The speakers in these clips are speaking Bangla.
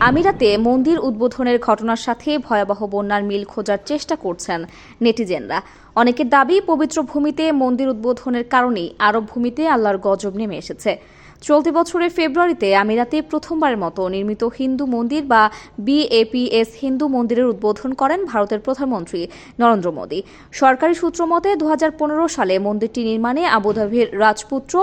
আমিরাতে মন্দির উদ্বোধনের ঘটনার সাথে ভয়াবহ বন্যার মিল খোঁজার চেষ্টা করছেন নেটিজেনরা। অনেকের দাবি, পবিত্র ভূমিতে মন্দির উদ্বোধনের কারণেই আরব ভূমিতে আল্লাহর গজব নেমে এসেছে। চলতি বছরের ফেব্রুয়ারিতে আমিরাতে প্রথমবারের মতো নির্মিত হিন্দু মন্দির বা বিএপিএস হিন্দু মন্দিরের উদ্বোধন করেন ভারতের প্রধানমন্ত্রী নরেন্দ্র মোদী। সরকারি সূত্র মতে দু হাজার পনেরো সালে মন্দিরটি নির্মাণে আবুধাবির রাজপুত্র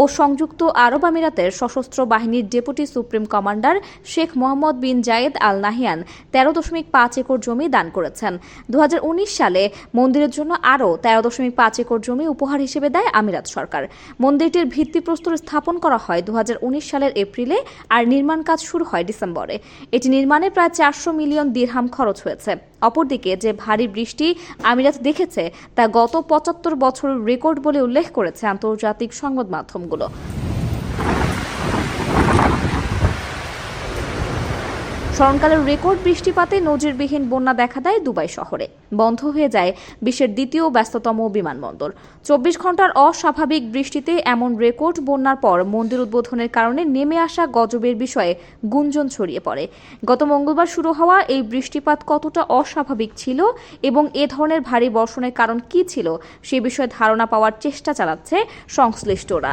ও সংযুক্ত আরব আমিরাতের সশস্ত্র বাহিনীর deputy supreme commander Sheikh Mohammed bin Zayed Al Nahyan তেরো দশমিক পাঁচ একর জমি দান করেছেন। দু হাজার উনিশ সালে মন্দিরের জন্য আরও তেরো দশমিক পাঁচ একর জমি উপহার হিসেবে দেয় আমিরাত সরকার। মন্দিরটির ভিত্তিপ্রস্তর স্থাপন করা হয় দুহাজার উনিশ সালের এপ্রিলে আর নির্মাণ কাজ শুরু হয় ডিসেম্বরে। এটি নির্মাণে প্রায় চারশো মিলিয়ন দিরহাম খরচ হয়েছে। অপরদিকে যে ভারী বৃষ্টি আমিরাত দেখেছে, তা গত পঁচাত্তর বছরের রেকর্ড বলে উল্লেখ করেছে আন্তর্জাতিক সংবাদ মাধ্যমগুলো। স্মরণকালের রেকর্ড বৃষ্টিপাতে নজিরবিহীন বন্যা দেখা দেয় দুবাই শহরে। বন্ধ হয়ে যায় বিশ্বের দ্বিতীয় ব্যস্ততম বিমানবন্দর। চব্বিশ ঘণ্টার অস্বাভাবিক বৃষ্টিতে এমন রেকর্ড বন্যার পর মন্দির উদ্বোধনের কারণে নেমে আসা গজবের বিষয়ে গুঞ্জন ছড়িয়ে পড়ে। গত মঙ্গলবার শুরু হওয়া এই বৃষ্টিপাত কতটা অস্বাভাবিক ছিল এবং এ ধরনের ভারী বর্ষণের কারণ কী ছিল, সে বিষয়ে ধারণা পাওয়ার চেষ্টা চালাচ্ছে সংশ্লিষ্টরা।